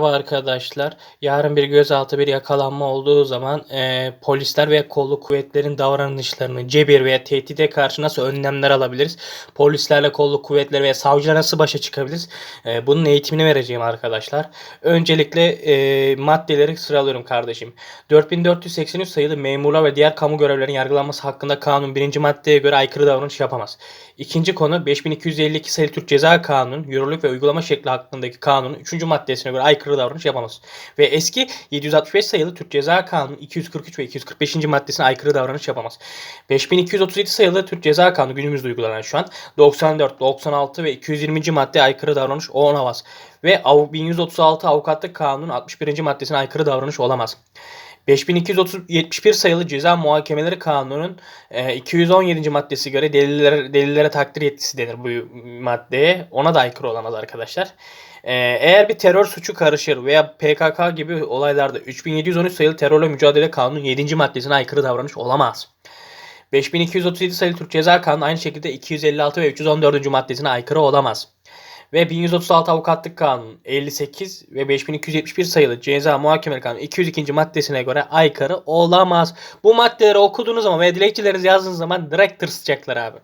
Merhaba arkadaşlar. Yarın bir gözaltı bir yakalanma olduğu zaman eee, polisler ve kolluk kuvvetlerin davranışlarını cebir veya tehdide karşı nasıl önlemler alabiliriz? Polislerle kolluk kuvvetleri ve savcılar nasıl başa çıkabiliriz? Eee, bunun eğitimini vereceğim arkadaşlar. Öncelikle eee, maddeleri sıralıyorum kardeşim. 4483 sayılı memurlar ve diğer kamu görevlilerinin yargılanması hakkında kanun birinci maddeye göre aykırı davranış yapamaz. İkinci konu 5252 sayılı Türk Ceza Kanunu, yürürlük ve uygulama şekli hakkındaki kanunun 3. maddesine göre aykırı davranış yapamaz. Ve eski 765 sayılı Türk Ceza Kanunu 243 ve 245. maddesine aykırı davranış yapamaz. 5237 sayılı Türk Ceza Kanunu günümüzde uygulanan şu an 94, 96 ve 220. madde aykırı davranış olamaz. Ve av- 1136 Avukatlık Kanunu 61. maddesine aykırı davranış olamaz. 5271 sayılı Ceza Muhakemeleri Kanunu'nun e, 217. maddesi göre delillere, delillere takdir yetkisi denir bu maddeye. Ona da aykırı olamaz arkadaşlar. E, eğer bir terör suçu karışır veya PKK gibi olaylarda 3713 sayılı terörle mücadele kanunu 7. maddesine aykırı davranış olamaz. 5237 sayılı Türk Ceza Kanunu aynı şekilde 256 ve 314. maddesine aykırı olamaz. Ve 1136 Avukatlık Kanunu 58 ve 5271 sayılı Ceza Muhakemeleri Kanunu 202. maddesine göre aykırı olamaz. Bu maddeleri okuduğunuz zaman ve dilekçelerinizi yazdığınız zaman direkt tırsacaklar abi.